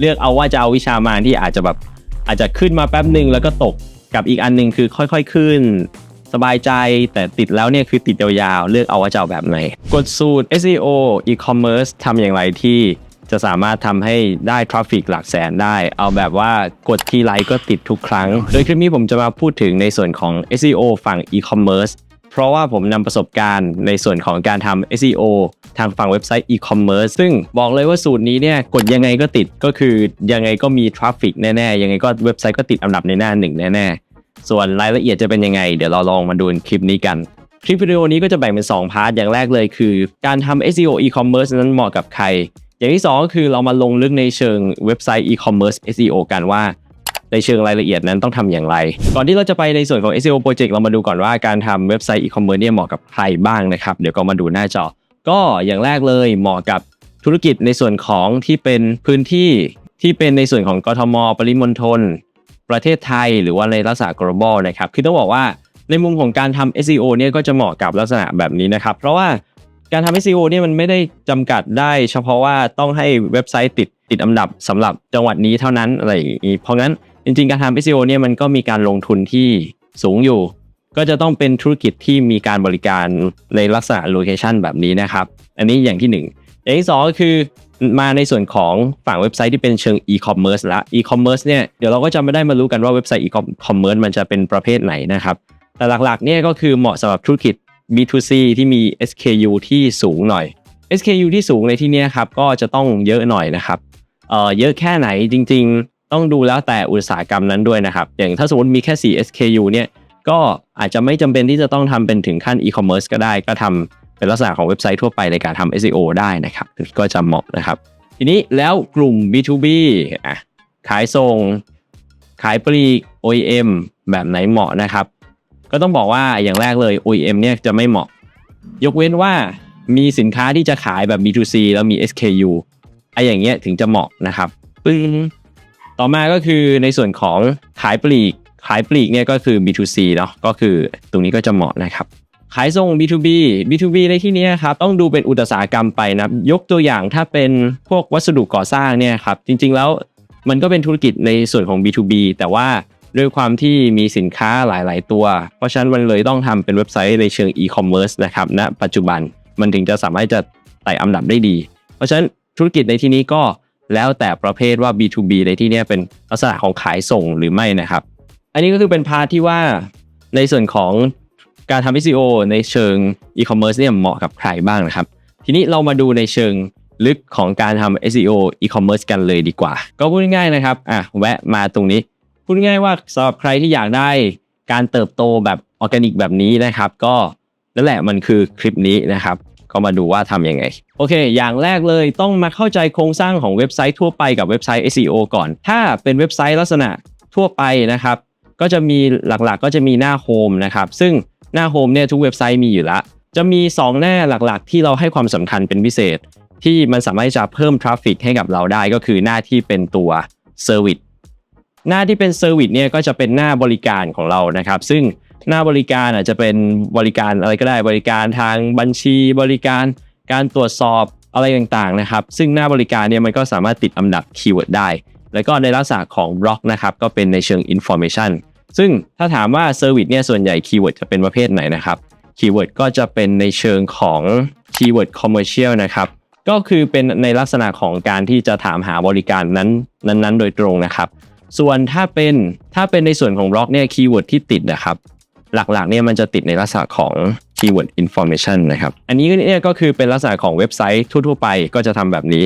เลือกเอาว่าจะเอาวิชามารที่อาจจะแบบอาจจะขึ้นมาแป๊บหนึ่งแล้วก็ตกกับอีกอันหนึงคือค่อยๆขึ้น สบายใจแต่ติดแล้วเนี่ยคือติดยาวๆเลือกเอาว่าจะเอาแบบไหน กดสูตร SEO e-commerce ทำอย่างไรที่จะสามารถทำให้ได้ทราฟฟิกหลักแสนได้ เอาแบบว่ากดทีไลค์ก็ติดทุกครั้ง โดยคลิปนี้ผมจะมาพูดถึงในส่วนของ SEO ฝั่ง e-commerce ราะว่าผมนำประสบการณ์ในส่วนของการทำ SEO ทางฝั่งเว็บไซต์ e-commerce ซึ่งบอกเลยว่าสูตรนี้เนี่ยกดยังไงก็ติดก็คือยังไงก็มีทราฟฟิกแน่ๆ ยังไงก็เว็บไซต์ก็ติดอันดับในหน้าหนึ่งแน่ๆ ส่วนรายละเอียดจะเป็นยังไง เดี๋ยวเราลองมาดูคลิปนี้กัน คลิปวิดีโอนี้ก็จะแบ่งเป็น 2 พาร์ท อย่างแรกเลยคือ การทำ SEO e-commerce นั้นเหมาะกับใคร อย่างที่2ก็คือเรามาลงลึกในเชิงเว็บไซต์ e-commerce SEO กันว่า ในเชิงรายละเอียดนั้นต้องทำอย่างไร ก่อนที่เราจะไปในส่วนของ SEO project เรามาดูก่อนว่าการทำเว็บไซต์ e-commerce เนี่ยเหมาะกับใครบ้างนะครับ เดี๋ยวก็มาดูหน้าจอ ก็อย่างแรกเลยเหมาะกับธุรกิจในส่วนของที่เป็นพื้นที่ที่เป็นในส่วนของกทม ปริมณฑลประเทศไทย หรือว่าในลักษณะ global นะครับคือต้องบอกว่าในมุมของการทำ SEO เนี่ยก็จะเหมาะกับลักษณะแบบนี้นะครับ เพราะว่าการทำ SEO เนี่ยมันไม่ได้จำกัดได้ เฉพาะว่าต้องให้เว็บไซต์ติดติดอันดับสำหรับจังหวัดนี้เท่านั้นอะไรอย่างนี้เพราะงั้น จริงๆ การทำ SEO เนี่ยมันก็มีการลงทุนที่สูงอยู่ ก็จะต้องเป็นธุรกิจที่มีการบริการในลักษณะโลเคชันแบบนี้นะครับ อันนี้อย่างที่หนึ่งอย่างที่สองก็คือมาในส่วนของฝั่งเว็บไซต์ที่เป็นเชิง e-commerce ละ e-commerce เนี่ยเดี๋ยวเราก็จะไม่ได้มารู้กันว่าเว็บไซต์ e-commerce มันจะเป็นประเภทไหนนะครับ แต่หลักๆเนี่ยก็คือเหมาะสำหรับธุรกิจ B2C ที่มี SKU ที่สูงหน่อย SKU ที่สูงในที่นี้ครับก็จะต้องเยอะหน่อยนะครับเอ่อเยอะแค่ไหนจริง ต้องดูแล้วแต่อุตสาหกรรมนั้นด้วยนะครับ อย่างถ้าสมมติมีแค่ 4 SKU เนี่ยก็อาจจะไม่จำเป็นที่จะต้องทำเป็นถึงขั้น e-commerce ก็ได้ ก็ทำเป็นลักษณะของเว็บไซต์ทั่วไปในการทำ SEO ได้นะครับ ก็จะเหมาะนะครับ ทีนี้แล้วกลุ่ม B2B อะขายส่ง ขายปลีก OEM แบบไหนเหมาะนะครับ ก็ต้องบอกว่าอย่างแรกเลย OEM เนี่ยจะไม่เหมาะ ยกเว้นว่ามีสินค้าที่จะขายแบบ B2C แล้วมี SKU ไอ้อย่างเงี้ยถึงจะเหมาะนะครับปึ้ง ต่อมาก็คือในส่วนของขายปลีก ขายปลีกเนี่ยก็คือ B2C เนาะก็คือตรงนี้ก็จะเหมาะนะครับ ขายส่ง B2B B2B ในที่นี้ครับต้องดูเป็นอุตสาหกรรมไปนะยกตัวอย่างถ้าเป็นพวกวัสดุก่อสร้างเนี่ยครับจริงๆแล้วมันก็เป็นธุรกิจในส่วนของ B2B แต่ว่าด้วยความที่มีสินค้าหลาย ๆ ตัว เพราะฉะนั้นมันเลยต้องทำเป็นเว็บไซต์ในเชิง e-commerce นะครับณปัจจุบันมันถึงจะสามารถจะไต่อันดับได้ดี เพราะฉะนั้นธุรกิจในที่นี้ก็ แล้วแต่ประเภทว่า B2B ในที่นี้เป็นลักษณะของขายส่งหรือไม่นะครับ อันนี้ก็คือเป็นพาร์ทที่ว่าในส่วนของการทำ SEO ในเชิง e-commerce เนี่ยเหมาะกับใครบ้างนะครับ ทีนี้เรามาดูในเชิงลึกของการทำ SEO e-commerce กันเลยดีกว่า ก็พูดง่ายๆนะครับอะแวะมาตรงนี้ พูดง่ายๆว่าสำหรับใครที่อยากได้การเติบโตแบบออร์แกนิกแบบนี้นะครับ ก็นั่นแหละมันคือคลิปนี้นะครับ ก็มาดูว่าทำยังไง โอเค อย่างแรกเลยต้องมาเข้าใจโครงสร้างของเว็บไซต์ทั่วไปกับเว็บไซต์ SEO ก่อน ถ้าเป็นเว็บไซต์ลักษณะทั่วไปนะครับ ก็จะมีหลักๆ ก็จะมีหน้าโฮมนะครับ ซึ่งหน้าโฮมเนี่ยทุกเว็บไซต์มีอยู่แล้วจะมี 2 หน้าหลักๆ ที่เราให้ความสำคัญเป็นพิเศษ ที่มันสามารถจะเพิ่มทราฟฟิกให้กับเราได้ก็คือหน้าที่เป็นตัวเซอร์วิสหน้าที่เป็นเซอร์วิสเนี่ยก็จะเป็นหน้าบริการของเรานะครับ ซึ่ง หน้าบริการอาจจะเป็นบริการอะไรก็ได้บริการทางบัญชีบริการการตรวจสอบอะไรต่างๆนะครับ ซึ่งหน้าบริการเนี่ยมันก็สามารถติดอันดับคีย์เวิร์ดได้ แล้วก็ในลักษณะของบล็อกนะครับก็เป็นในเชิง information ซึ่งถ้าถามว่าเซอร์วิสเนี่ยส่วนใหญ่คีย์เวิร์ดจะเป็นประเภทไหนนะครับคีย์เวิร์ดก็จะเป็นในเชิงของคีย์เวิร์ด commercial นะครับก็คือเป็นในลักษณะของการที่จะถามหาบริการนั้นนั้นๆ โดยตรงนะครับ ส่วนถ้าเป็นถ้าเป็นในส่วนของบล็อกเนี่ยคีย์เวิร์ดที่ติดนะครับ หลักๆเนี่ยมันจะติดในลักษณะของ keyword information นะครับ อันนี้เนี่ยก็คือเป็นลักษณะของเว็บไซต์ทั่วๆไปก็จะทำแบบนี้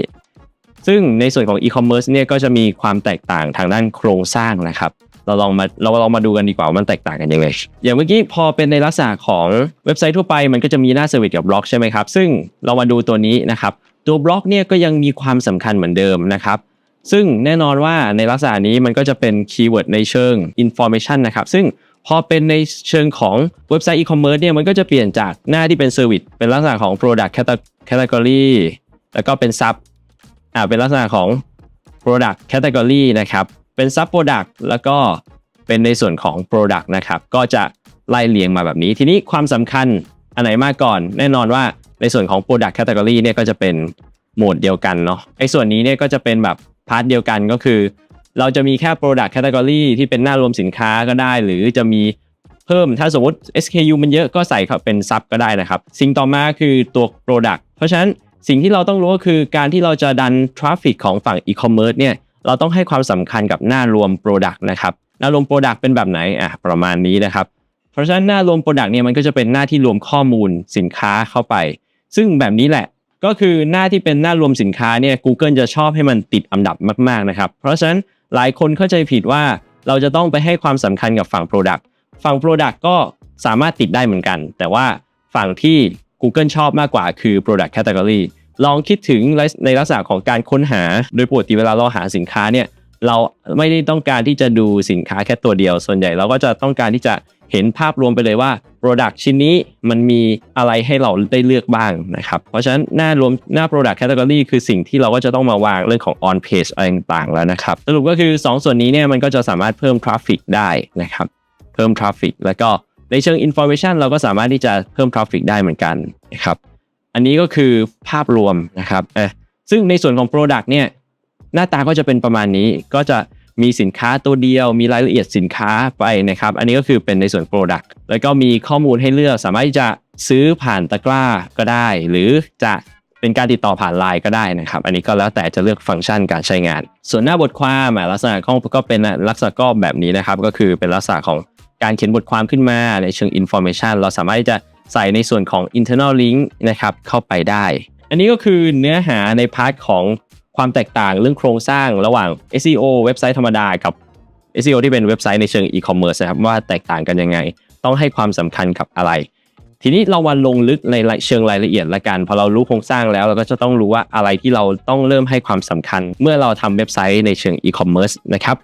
ซึ่งในส่วนของ e-commerce เนี่ยก็จะมีความแตกต่างทางด้านโครงสร้างนะครับ เราลองมาเราลองมาดูกันดีกว่าว่ามันแตกต่างกันยังไง อย่างเมื่อกี้พอเป็นในลักษณะของเว็บไซต์ทั่วไป มันก็จะมีหน้าเซอร์วิสกับบล็อกใช่ไหมครับ ซึ่งเรามาดูตัวนี้นะครับ ตัวบล็อกเนี่ยก็ยังมีความสำคัญเหมือนเดิมนะครับซึ่งแน่นอนว่าในลักษณะนี้มันก็จะเป็นคีย์เวิร์ดในเชิง information นะครับ ซึ่ง พอเป็นในเชิงของเว็บไซต์ e-commerce เนี่ยมันก็จะเปลี่ยนจากหน้าที่เป็น service เป็นลักษณะของ product category แล้วก็เป็น sub อ่าเป็นลักษณะของ product category นะครับ เป็น sub product แล้วก็เป็นในส่วนของ product นะครับ ก็จะไล่เรียงมาแบบนี้ ทีนี้ความสำคัญอันไหนมากก่อน แน่นอนว่าในส่วนของ product category เนี่ยก็จะเป็นโหมดเดียวกันเนาะไอ้ส่วนนี้เนี่ยก็จะเป็นแบบพาร์ทเดียวกันก็คือ เราจะมีแค่ Product Category ที่เป็นหน้ารวมสินค้าก็ได้ หรือจะมีเพิ่มถ้าสมมติ SKU มันเยอะก็ใส่เข้าเป็นซับก็ได้นะครับ สิ่งต่อมาคือตัว Product เพราะฉะนั้นสิ่งที่เราต้องรู้ก็คือการที่เราจะดันทราฟฟิกของฝั่ง e-commerce เนี่ยเราต้องให้ความสำคัญกับหน้ารวม Product นะครับหน้ารวม Product เป็นแบบไหนอะประมาณนี้นะครับเพราะฉะนั้นหน้ารวม Product เนี่ยมันก็จะเป็นหน้าที่รวมข้อมูลสินค้าเข้าไป ซึ่งแบบนี้แหละก็คือหน้าที่เป็นหน้ารวมสินค้าเนี่ย Google จะชอบให้มันติดอันดับมากๆนะครับ เพราะฉะนั้น หลายคนเข้าใจผิดว่าเราจะต้องไปให้ความสำคัญกับฝั่ง Product ฝั่ง Product ก็สามารถติดได้เหมือนกัน แต่ว่าฝั่งที่ Google ชอบมากกว่าคือ Product Category ลองคิดถึงในลักษณะของการค้นหา โดยปกติเวลาเราหาสินค้าเนี่ยเราไม่ได้ต้องการที่จะดูสินค้าแค่ตัวเดียว ส่วนใหญ่เราก็จะต้องการที่จะ เห็นภาพรวมไปเลยว่า Product ชิ้นนี้มันมีอะไรให้เราได้เลือกบ้างนะครับ เพราะฉะนั้นหน้ารวมหน้า Product Category คือสิ่งที่เราก็จะต้องมาวางเรื่องของ on page อะไรต่างๆแล้วนะครับ สรุปก็คือ 2 ส่วนนี้เนี่ยมันก็จะสามารถเพิ่ม traffic ได้นะครับ เพิ่ม traffic แล้วก็ในเชิง information เราก็สามารถที่จะเพิ่ม traffic ได้เหมือนกันนะครับ อันนี้ก็คือภาพรวมนะครับเออซึ่งในส่วนของ Product เนี่ยหน้าตาก็จะเป็นประมาณนี้ก็จะ มีสินค้าตัวเดียว มีรายละเอียดสินค้าไปนะครับ อันนี้ก็คือเป็นในส่วน Product แล้วก็มีข้อมูลให้เลือกสามารถที่จะซื้อผ่านตะกร้าก็ได้ หรือจะเป็นการติดต่อผ่านไลน์ก็ได้นะครับ อันนี้ก็แล้วแต่จะเลือกฟังก์ชันการใช้งาน ส่วนหน้าบทความลักษณะของก็เป็นลักษณะก็แบบนี้นะครับ ก็คือเป็นลักษณะของการเขียนบทความขึ้นมาในเชิง information เราสามารถที่จะใส่ในส่วนของ internal link นะครับเข้าไปได้ อันนี้ก็คือเนื้อหาในพาร์ทของ ความแตกต่างเรื่องโครงสร้างระหว่าง SEO เว็บไซต์ธรรมดากับ SEO ที่เป็นเว็บไซต์ในเชิง e-commerce นะครับว่าแตกต่างกันยังไง ต้องให้ความสำคัญกับอะไร ทีนี้เรามาลงลึกในเชิงรายละเอียดละกันพอเรารู้โครงสร้างแล้วเราก็จะต้องรู้ว่าอะไรที่เราต้องเริ่มให้ความสำคัญ เมื่อเราทำเว็บไซต์ในเชิง e-commerce นะครับ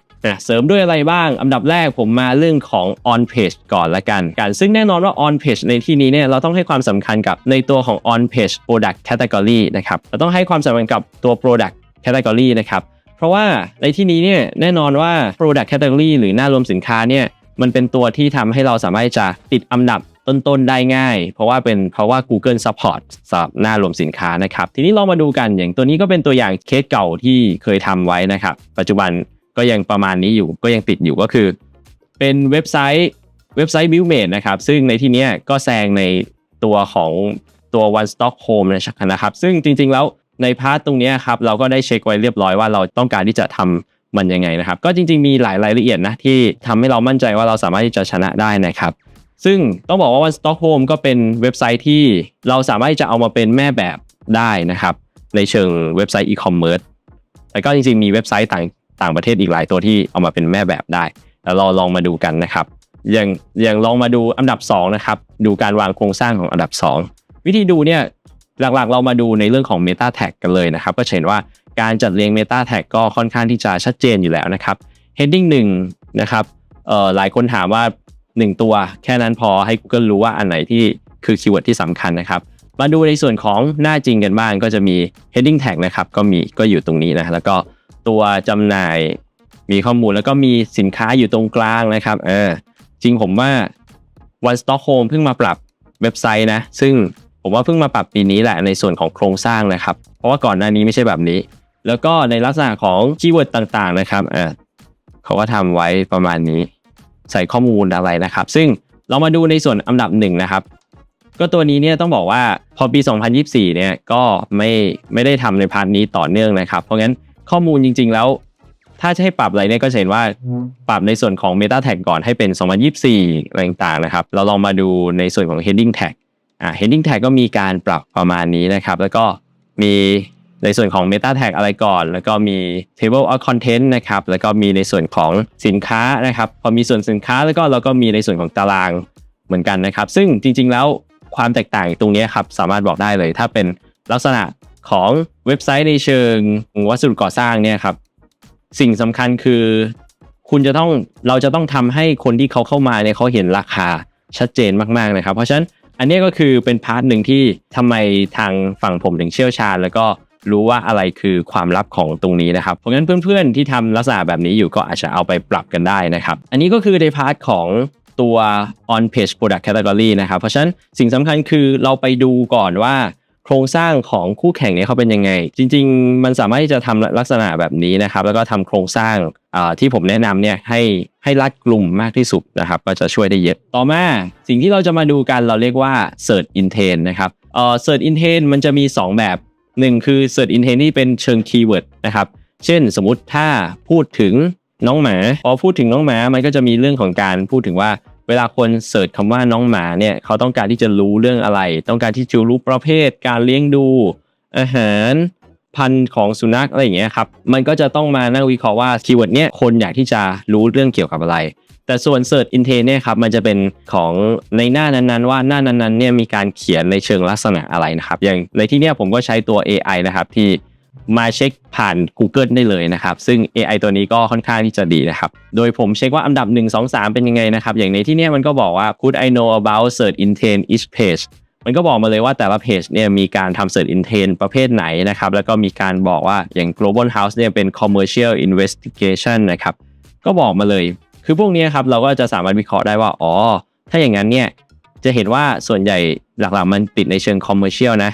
เสริมด้วยอะไรบ้าง อันดับแรกผมมาเรื่องของ on page ก่อนละกันการซึ่งแน่นอนว่า on page ในที่นี้เนี่ยเราต้องให้ความสำคัญกับในตัวของ on page product category นะครับเราต้องให้ความสำคัญกับตัว product category นะครับ เพราะว่าในที่นี้เนี่ยแน่นอนว่า product category หรือหน้ารวมสินค้าเนี่ยมันเป็นตัวที่ทำให้เราสามารถจะติดอันดับต้นๆได้ง่าย เพราะว่าเป็นเพราะว่า Google Support สำหรับหน้ารวมสินค้านะครับ ทีนี้ลองมาดูกันอย่างตัวนี้ก็เป็นตัวอย่างเคสเก่าที่เคยทำไว้นะครับ ปัจจุบันก็ยังประมาณนี้อยู่ก็ยังติดอยู่ก็คือ เป็นเว็บไซต์เว็บไซต์ Buildmate นะครับ ซึ่งในที่นี้ก็แซงในตัวของตัว One Stock Home นะครับ ซึ่งจริงๆแล้ว ในพาร์ทตรงนี้ครับเราก็ได้เช็คไว้เรียบร้อยว่าเราต้องการที่จะทำมันยังไงนะครับ ก็จริงๆมีหลายรายละเอียดนะที่ทำให้เรามั่นใจว่าเราสามารถที่จะชนะได้นะครับ ซึ่งต้องบอกว่า One Stock Home ก็เป็นเว็บไซต์ที่เราสามารถจะเอามาเป็นแม่แบบได้นะครับ ในเชิงเว็บไซต์ e-commerce แต่ก็จริงๆมีเว็บไซต์ต่างต่างประเทศอีกหลายตัวที่เอามาเป็นแม่แบบได้แล้วเราลองมาดูกันนะครับ อย่างอย่างลองมาดูอันดับ2นะครับดูการวางโครงสร้างของอันดับ 2 วิธีดูเนี่ย หลักๆ เรามาดูในเรื่องของ Meta Tag กันเลยนะครับ ก็เห็นว่าการจัดเรียง Meta Tag ก็ค่อนข้างที่จะชัดเจนอยู่แล้วนะครับ Heading 1นะครับเอ่อหลายคนถามว่า 1 ตัว แค่นั้นพอให้ Google รู้ว่าอันไหนที่คือคีย์เวิร์ดที่สำคัญนะครับมาดูในส่วนของหน้าจริงกันบ้างก็จะมี heading tag นะครับก็มีก็อยู่ตรงนี้นะแล้วก็ตัวจำหน่ายมีข้อมูลแล้วก็มีสินค้าอยู่ตรงกลางนะครับเออจริงผมว่า One Stock Home เพิ่งมาปรับเว็บไซต์นะ ซึ่ง ผมว่าเพิ่งมาปรับปีนี้แหละในส่วนของโครงสร้างนะครับ เพราะว่าก่อนหน้านี้ไม่ใช่แบบนี้ แล้วก็ในลักษณะของคีย์เวิร์ดต่างๆนะครับเออเขาก็ทำไว้ประมาณนี้ ใส่ข้อมูลอะไรนะครับ ซึ่งเรามาดูในส่วนอันดับหนึ่งนะครับ ก็ตัวนี้เนี่ยต้องบอกว่าพอปี 2024 เนี่ยก็ไม่ไม่ได้ทำในพาร์ทนี้ต่อเนื่องนะครับ เพราะงั้นข้อมูลจริง ๆ แล้ว ถ้าจะให้ปรับอะไรเนี่ยก็เห็นว่าปรับในส่วนของ Meta Tag ก่อนให้เป็น 2024อะไรต่างๆนะครับ เราลองมาดูในส่วนของ Heading Tag อ่า Heading Tag ก็มีการปรับประมาณนี้นะครับ แล้วก็มีในส่วนของ Meta Tag อะไรก่อน แล้วก็มี Table of Content นะครับ แล้วก็มีในส่วนของสินค้านะครับ พอมีส่วนสินค้าแล้วก็เราก็มีในส่วนของตารางเหมือนกันนะครับ ซึ่งจริง ๆ แล้วความแตกต่างตรงนี้ครับสามารถบอกได้เลย ถ้าเป็นลักษณะของเว็บไซต์ในเชิงวัสดุก่อสร้างเนี่ยครับสิ่งสำคัญคือ คุณจะต้องเราจะต้องทำให้คนที่เขาเข้ามาเนี่ยเขาเห็นราคาชัดเจนมากๆนะครับ เพราะฉะนั้น อันนี้ก็คือเป็นพาร์ทหนึ่งที่ทำไมทางฝั่งผมถึงเชี่ยวชาญ แล้วก็รู้ว่าอะไรคือความลับของตรงนี้นะครับ เพราะงั้นเพื่อนๆที่ทำลักษณะแบบนี้อยู่ก็อาจจะเอาไปปรับกันได้นะครับ อันนี้ก็คือในพาร์ทของตัว on page product category นะครับ เพราะฉะนั้นสิ่งสำคัญคือเราไปดูก่อนว่า ครงสร้างของคู่แข่งเนี่ยเขาเป็นยังไง จริง ๆ มันสามารถที่จะทำลักษณะแบบนี้นะครับ แล้วก็ทำโครงสร้างที่ผมแนะนำเนี่ยให้ให้รัดกลุ่มมากที่สุดนะครับ ก็จะช่วยได้เยอะ ต่อมาสิ่งที่เราจะมาดูกันเราเรียกว่า Search Intent นะครับเอ่อ Search Intent มันจะมี 2 แบบหนึ่งคือ Search Intent ที่เป็นเชิงคีย์เวิร์ดนะครับ เช่นสมมุติถ้าพูดถึงน้องหมา พอพูดถึงน้องหมา มันก็จะมีเรื่องของการพูดถึงว่า เวลาคนเสิร์ชคำว่าน้องหมาเนี่ยเขาต้องการที่จะรู้เรื่องอะไร ต้องการที่จะรู้ประเภท การเลี้ยงดู อาหารพันธุ์ของสุนัขอะไรอย่างเงี้ยครับ มันก็จะต้องมานั่งวิเคราะห์ว่าคีย์เวิร์ดเนี่ยคนอยากที่จะรู้เรื่องเกี่ยวกับอะไร แต่ส่วน Search Intent เนี่ยครับมันจะเป็นของในหน้านั้นๆ ว่าหน้านั้นๆเนี่ยมีการเขียนในเชิงลักษณะอะไรนะครับ อย่างในที่เนี้ยผมก็ใช้ตัว AI นะครับที่ มาเช็คผ่าน Google ได้เลยนะครับ ซึ่ง AI ตัวนี้ก็ค่อนข้างที่จะดีนะครับ โดยผมเช็คว่าอันดับ 1 2 3 เป็นยังไงนะครับ อย่างในที่นี้มันก็บอกว่า could I know about search intent each page มันก็บอกมาเลยว่าแต่ละเพจเนี่ยมีการทำ search intent ประเภทไหนนะครับ แล้วก็มีการบอกว่าอย่าง global house เนี่ยเป็น commercial investigation นะครับ ก็บอกมาเลย คือพวกนี้ครับเราก็จะสามารถวิเคราะห์ได้ว่า อ๋อ ถ้าอย่างนั้นเนี่ยจะเห็นว่าส่วนใหญ่หลักๆมันติดในเชิง commercial นะ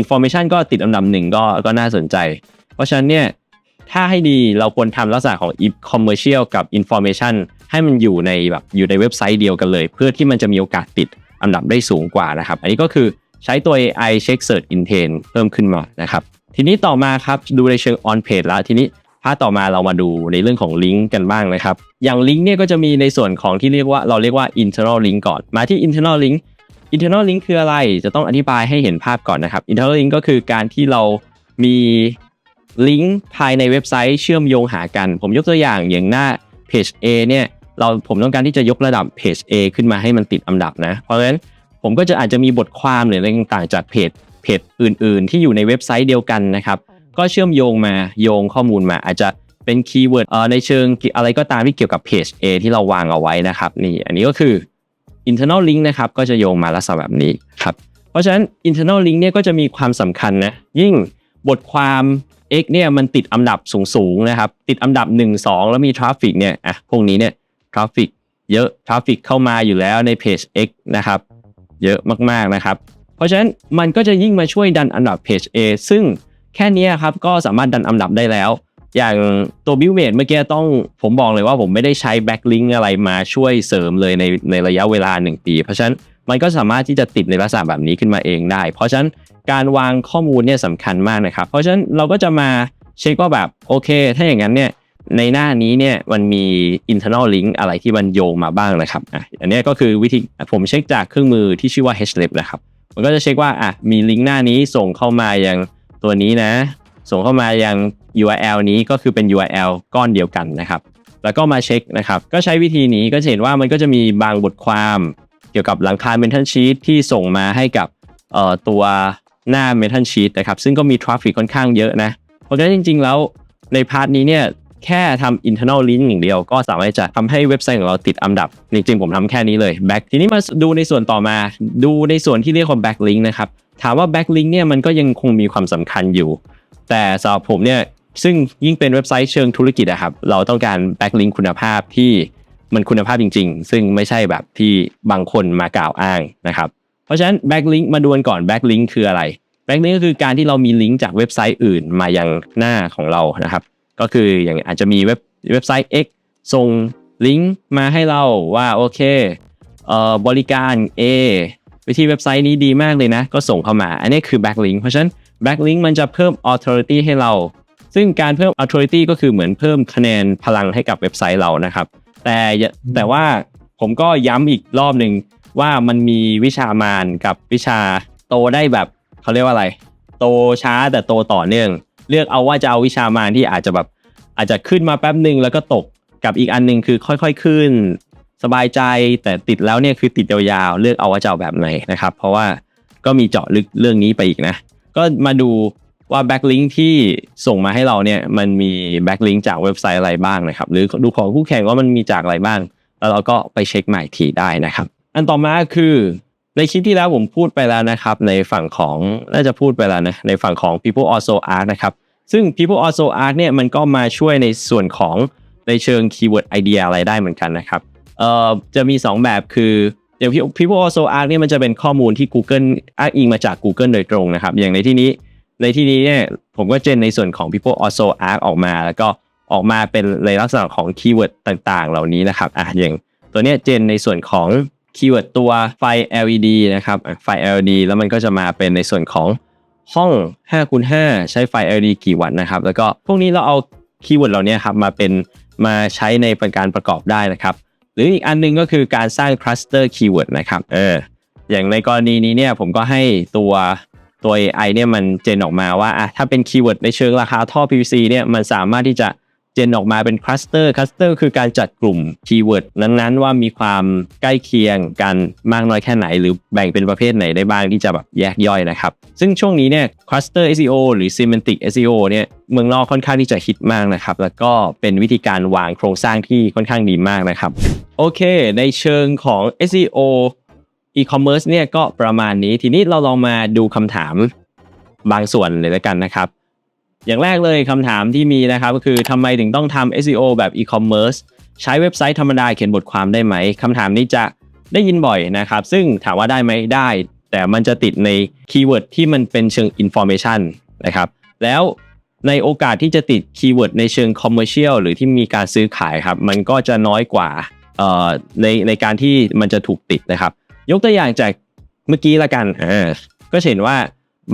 information ก็ติดอันดับหนึ่งก็ก็น่าสนใจ เพราะฉะนั้นเนี่ยถ้าให้ดีเราควรทำลักษณะของ commercial กับ information ให้มันอยู่ในแบบอยู่ในเว็บไซต์เดียวกันเลย เพื่อที่มันจะมีโอกาสติดอันดับได้สูงกว่านะครับ อันนี้ก็คือใช้ตัว AI เช็ค search intent เพิ่มขึ้นมานะครับ ทีนี้ต่อมาครับดูในเชิง on page แล้วทีนี้พาร์ทต่อมาเรามาดูในเรื่องของลิงก์กันบ้างนะครับ อย่างลิงก์เนี่ยก็จะมีในส่วนของที่เรียกว่าเราเรียกว่า internal link ก่อนมาที่ internal link internal link คืออะไรจะต้องอธิบายให้เห็นภาพก่อนนะครับ internal link ก็คือการที่เรามีลิงก์ภายในเว็บไซต์เชื่อมโยงหากัน ผมยกตัวอย่างอย่างหน้า page A เนี่ยเราผมต้องการที่จะยกระดับ page A ขึ้นมาให้มันติดอันดับนะ เพราะฉะนั้นผมก็จะอาจจะมีบทความหรืออะไรต่างๆจากเพจเพจอื่น ๆ ที่อยู่ในเว็บไซต์เดียวกันนะครับ ก็เชื่อมโยงมาโยงข้อมูลมา อาจจะเป็นคีย์เวิร์ดเอ่อในเชิงอะไรก็ตามที่เกี่ยวกับเพจ A ที่เราวางเอาไว้นะครับนี่อันนี้ก็คือ internal link นะครับก็จะโยงมาลักษณะแบบนี้ครับเพราะฉะนั้น internal link เนี่ยก็จะมีความสำคัญนะยิ่งบทความ X เนี่ยมันติดอันดับสูงๆนะครับติดอันดับ 1 2 แล้วมีทราฟฟิกเนี่ยอะพวกนี้เนี่ยทราฟฟิกเยอะทราฟฟิกเข้ามาอยู่แล้วในเพจ X นะครับเยอะมากๆนะครับ เพราะฉะนั้นมันก็จะยิ่งมาช่วยดันอันดับเพจ A ซึ่งแค่นี้ครับก็สามารถดันอันดับได้แล้ว อย่างตัวบิวเมดเมื่อกี้ต้องผมบอกเลยว่าผมไม่ได้ใช้แบ็กลิงก์อะไรมาช่วยเสริมเลยในในระยะเวลา 1 ปี เพราะฉะนั้นมันก็สามารถที่จะติดในลักษณะแบบนี้ขึ้นมาเองได้ เพราะฉะนั้นการวางข้อมูลเนี่ยสำคัญมากนะครับ เพราะฉะนั้นเราก็จะมาเช็คว่าแบบโอเค ถ้าอย่างนั้นเนี่ยในหน้านี้เนี่ยมันมี internal link อะไรที่มันโยงมาบ้างนะครับอะอันนี้ก็คือวิธีผมเช็คจากเครื่องมือที่ชื่อว่า href นะครับ มันก็จะเช็คว่าอะมีลิงก์หน้านี้ส่งเข้ามาอยังตัวนี้นะ ส่งเข้ามายัง URL นี้ก็คือเป็น URL ก้อนเดียวกันนะครับ แล้วก็มาเช็คนะครับ ก็ใช้วิธีนี้ก็จะเห็นว่ามันก็จะมีบางบทความเกี่ยวกับหลังคา mental sheet ที่ส่งมาให้กับตัวหน้า mental sheet นะครับ ซึ่งก็มีทราฟฟิกค่อนข้างเยอะนะ เพราะฉะนั้นจริง ๆ แล้วในพาร์ทนี้เนี่ยแค่ทำ internal link อย่างเดียว ก็สามารถจะทำให้เว็บไซต์ของเราติดอันดับ จริงๆ ผมทำแค่นี้เลย back ทีนี้มาดูในส่วนต่อมา ดูในส่วนที่เรียกว่า backlink นะครับ ถามว่า backlink เนี่ยมันก็ยังคงมีความสำคัญอยู่ แต่สำหรับผมเนี่ยซึ่งยิ่งเป็นเว็บไซต์เชิงธุรกิจอะครับเราต้องการ backlink คุณภาพที่มันคุณภาพจริง ๆ ซึ่งไม่ใช่แบบที่บางคนมากล่าวอ้างนะครับเพราะฉะนั้น backlink มาดูกันก่อน backlink คืออะไร backlink ก็คือการที่เรามีลิงก์จากเว็บไซต์อื่นมายังหน้าของเรานะครับ ก็คืออย่างอาจจะมีเว็บเว็บไซต์ X ส่งลิงก์มาให้เราว่าโอเคเอ่อบริการ A วิธีเว็บไซต์นี้ดีมากเลยนะ ก็ส่งเข้ามา อันนี้คือ backlink เพราะฉะนั้น backlink มันจะเพิ่ม authority ให้เรา ซึ่งการเพิ่ม authority ก็คือเหมือนเพิ่มคะแนนพลังให้กับเว็บไซต์เรานะครับ แต่แต่ว่าผมก็ย้ำอีกรอบหนึ่งว่ามันมีวิชามานกับวิชาโตได้แบบเขาเรียกว่าอะไร โตช้าแต่โตต่อเนื่อง เลือกเอาว่าจะเอาวิชามานที่อาจจะแบบอาจจะขึ้นมาแป๊บหนึ่งแล้วก็ตกกับอีกอันหนึงคือค่อยๆขึ้น สบายใจแต่ติดแล้วเนี่ยคือติดยาวๆเลือกเอาว่าจะเอาแบบไหนนะครับ เพราะว่าก็มีเจาะลึกเรื่องนี้ไปอีกนะ ก็มาดูว่าแบ็กลิงก์ที่ส่งมาให้เราเนี่ยมันมีแบ็กลิงก์จากเว็บไซต์อะไรบ้างนะครับ หรือดูของคู่แข่งว่ามันมีจากอะไรบ้าง แล้วเราก็ไปเช็คใหม่ทีได้นะครับ อันต่อมาคือในคลิปที่แล้วผมพูดไปแล้วนะครับ ในฝั่งของน่าจะพูดไปแล้วนะในฝั่งของ people also art นะครับ ซึ่ง people also art เนี่ยมันก็มาช่วยในส่วนของในเชิง keyword idea อะไรได้เหมือนกันนะครับเอ่อจะมี 2 แบบคือ อย่าง People Also Ask เนี่ยมันจะเป็นข้อมูลที่ Google อ้างอิงมาจาก Google โดยตรงนะครับ อย่างในที่นี้ในที่นี้เนี่ยผมก็เจนในส่วนของ People Also Ask ออกมา แล้วก็ออกมาเป็นในลักษณะของคีย์เวิร์ดต่างๆ เหล่านี้นะครับอะอย่างตัวเนี้ยเจนในส่วนของคีย์เวิร์ดตัวไฟ LED นะครับไฟ LED แล้วมันก็จะมาเป็นในส่วนของห้อง5คูณ5ใช้ไฟ LED กี่วัตต์นะครับ แล้วก็พวกนี้เราเอาคีย์เวิร์ดเหล่านี้ครับมาเป็นมาใช้ในการประกอบได้นะครับ รืออีกอันหนึงก็คือการสร้างคลัสเตอร์คีย์เวิร์ดนะครับเอออย่างในกรณีนี้เนี่ยผมก็ให้ตัวตัว AI เนี่ยมันเจนออกมาว่าอะถ้าเป็นคีย์เวิร์ดในเชิงราคาท่อ PVC เนี่ยมันสามารถที่จะ จนออกมาเป็นคลัสเตอร์คลัสเตอร์คือการจัดกลุ่มคีย์เวิร์ดนั้นๆ ว่ามีความใกล้เคียงกันมากน้อยแค่ไหน หรือแบ่งเป็นประเภทไหนได้บ้างที่จะแบบแยกย่อยนะครับ ซึ่งช่วงนี้เนี่ยคลัสเตอร์ SEO หรือ Semantic SEO เนี่ยเมืองนอกค่อนข้างที่จะฮิตมากนะครับ แล้วก็เป็นวิธีการวางโครงสร้างที่ค่อนข้างดีมากนะครับ โอเค ในเชิงของ SEO e-commerce เนี่ยก็ประมาณนี้ทีนี้เราลองมาดูคำถามบางส่วนเลยแล้วกันนะครับ อย่างแรกเลยคำถามที่มีนะครับก็คือทำไมถึงต้องทำ SEO แบบ e-commerce ใช้เว็บไซต์ธรรมดาเขียนบทความได้ไหมคำถามนี้จะได้ยินบ่อยนะครับ ซึ่งถามว่าได้ไหมได้ แต่มันจะติดในคีย์เวิร์ดที่มันเป็นเชิง information นะครับ แล้วในโอกาสที่จะติดคีย์เวิร์ดในเชิง commercial หรือที่มีการซื้อขายครับ มันก็จะน้อยกว่าในในการที่มันจะถูกติดนะครับ ยกตัวอย่างจากเมื่อกี้ละกันก็เห็นว่า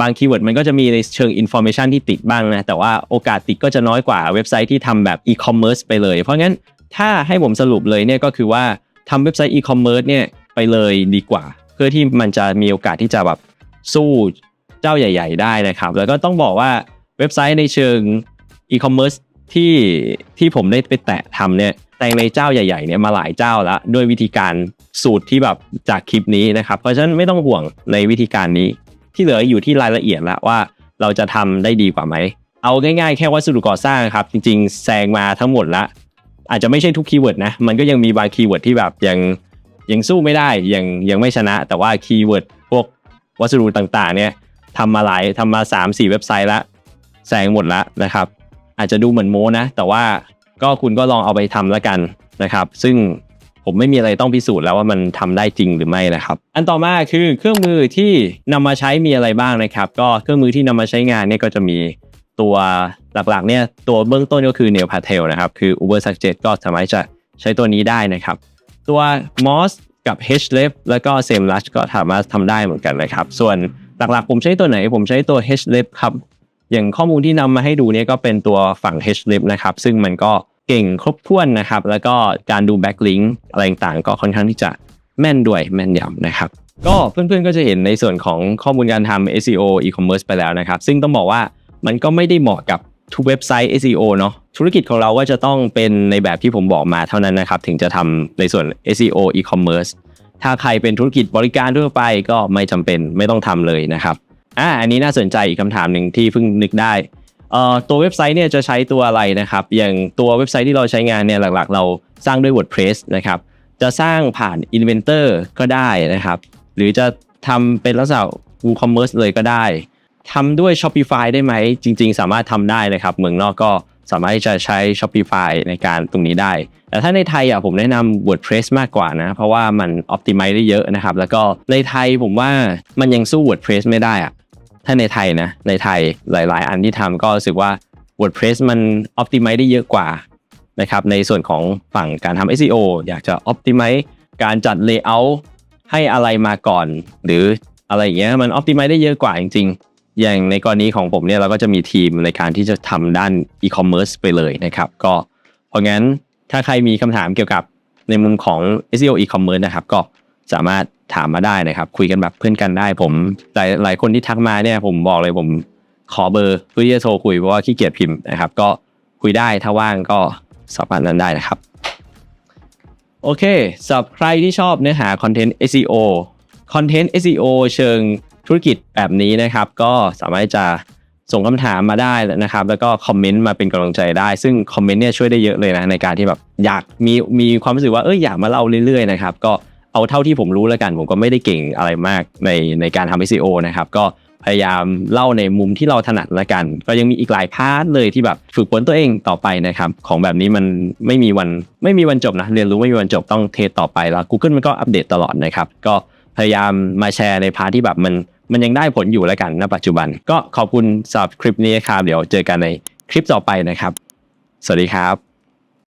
บางคีย์เวิร์ดมันก็จะมีในเชิง information ที่ติดบ้างนะ แต่ว่าโอกาสติดก็จะน้อยกว่าเว็บไซต์ที่ทำแบบ e-commerce ไปเลย เพราะงั้นถ้าให้ผมสรุปเลยเนี่ยก็คือว่าทำเว็บไซต์ e-commerce เนี่ยไปเลยดีกว่า เพื่อที่มันจะมีโอกาสที่จะแบบสู้เจ้าใหญ่ ๆ ได้นะครับ แล้วก็ต้องบอกว่าเว็บไซต์ในเชิง e-commerce ที่ที่ผมได้ไปแตะทำเนี่ยแต่งในเจ้าใหญ่ๆเนี่ยมาหลายเจ้าแล้วด้วยวิธีการสูตรที่แบบจากคลิปนี้นะครับ เพราะฉะนั้นไม่ต้องห่วงในวิธีการนี้ ที่เหลืออยู่ที่รายละเอียดแล้วว่าเราจะทำได้ดีกว่าไหม เอาง่ายๆ แค่วัสดุก่อสร้างครับ จริงๆแซงมาทั้งหมดละ อาจจะไม่ใช่ทุกคีย์เวิร์ดนะ มันก็ยังมีบางคีย์เวิร์ดที่แบบยังยังสู้ไม่ได้ยังยังไม่ชนะ แต่ว่าคีย์เวิร์ดพวกวัสดุต่างๆ เนี่ยทำมาหลายทำมา 3-4 เว็บไซต์ละแซงหมดละนะครับ อาจจะดูเหมือนโม้นะ แต่ว่าก็คุณก็ลองเอาไปทำแล้วกันนะครับ ซึ่ง ผมไม่มีอะไรต้องพิสูจน์แล้วว่ามันทำได้จริงหรือไม่นะครับ อันต่อมาคือเครื่องมือที่นำมาใช้มีอะไรบ้างนะครับ ก็เครื่องมือที่นำมาใช้งานเนี่ยก็จะมีตัวหลักๆเนี่ยตัวเบื้องต้นก็คือ Nail Patel นะครับ คือ Uber Suggest ก็สามารถจะใช้ตัวนี้ได้นะครับ ตัว Moss กับ Href แล้วก็ SEMrush ก็สามารถทำได้เหมือนกันนะครับ ส่วนหลักๆ ผมใช้ตัวไหน ผมใช้ตัว Href ครับ อย่างข้อมูลที่นำมาให้ดูเนี่ยก็เป็นตัวฝั่ง Href นะครับ ซึ่งมันก็ เก่งครบถ้วนนะครับ แล้วก็การดู backlink อะไรต่างๆ ก็ค่อนข้างที่จะแม่นด้วยแม่นยำนะครับ ก็เพื่อนๆก็จะเห็นในส่วนของข้อมูลการทำ SEO e-commerce ไปแล้วนะครับ ซึ่งต้องบอกว่ามันก็ไม่ได้เหมาะกับทุกเว็บไซต์ SEO เนาะธุรกิจของเราก็จะต้องเป็นในแบบที่ผมบอกมาเท่านั้นนะครับ ถึงจะทำในส่วน SEO e-commerce ถ้าใครเป็นธุรกิจบริการทั่วไปก็ไม่จำเป็นไม่ต้องทำเลยนะครับอ่าอันนี้น่าสนใจอีกคำถามหนึ่งที่เพิ่งนึกได้ ตัวเว็บไซต์เนี่ยจะใช้ตัวอะไรนะครับ อย่างตัวเว็บไซต์ที่เราใช้งานเนี่ยหลักๆ เราสร้างด้วย WordPress นะครับ จะสร้างผ่าน Inventor ก็ได้นะครับ หรือจะทำเป็นลักษณะ WooCommerce เลยก็ได้ทำด้วย Shopify ได้ไหม จริง ๆ สามารถทำได้นะครับ เมืองนอกก็สามารถที่จะใช้ Shopify ในการตรงนี้ได้ แต่ถ้าในไทยอะผมแนะนำ WordPress มากกว่านะ เพราะว่ามัน Optimize ได้เยอะนะครับ แล้วก็ในไทยผมว่ามันยังสู้ WordPress ไม่ได้อะ ถ้าในไทยนะ ในไทยหลาย ๆ อันที่ทำก็รู้สึกว่า WordPress มัน Optimize ได้เยอะกว่านะครับ ในส่วนของฝั่งการทำ SEO อยากจะ Optimize การจัด Layout ให้อะไรมาก่อน หรืออะไรอย่างเงี้ยมัน Optimize ได้เยอะกว่าจริง ๆ อย่างในกรณีของผมเนี่ยเราก็จะมีทีมในการที่จะทำด้าน e-commerce ไปเลยนะครับ ก็เพราะงั้นถ้าใครมีคำถามเกี่ยวกับในมุมของ SEO e-commerce นะครับก็ สามารถถามมาได้นะครับ คุยกันแบบเพื่อนกันได้ ผมหลายหลายคนที่ทักมาเนี่ย ผมบอกเลยผมขอเบอร์เพื่อที่จะโทรคุยเพราะว่าขี้เกียจพิมพ์นะครับ ก็คุยได้ถ้าว่างก็สอบถามนั้นได้นะครับ โอเคสำหรับใครที่ชอบเนื้อหาคอนเทนต์ SEO คอนเทนต์ SEO เชิงธุรกิจแบบนี้นะครับ ก็สามารถจะส่งคำถามมาได้นะครับ แล้วก็คอมเมนต์มาเป็นกำลังใจได้ ซึ่งคอมเมนต์เนี่ยช่วยได้เยอะเลยนะในการที่แบบอยากมีมีความรู้สึกว่าเอออยากมาเล่าเรื่อยๆนะครับก็ เอาเท่าที่ผมรู้แล้วกัน ผมก็ไม่ได้เก่งอะไรมากในในการทำ SEO นะครับ ก็พยายามเล่าในมุมที่เราถนัดละกัน ก็ยังมีอีกหลายพาร์ทเลยที่แบบฝึกฝนตัวเองต่อไปนะครับ ของแบบนี้มันไม่มีวันไม่มีวันจบนะ เรียนรู้ไม่มีวันจบต้องเทต่อไปแล้ว Google มันก็อัปเดตตลอดนะครับ ก็พยายามมาแชร์ในพาร์ทที่แบบมันมันยังได้ผลอยู่แล้วกันณปัจจุบัน ก็ขอบคุณสำหรับคลิปนี้ครับเดี๋ยวเจอกันในคลิปต่อไปนะครับ สวัสดีครับ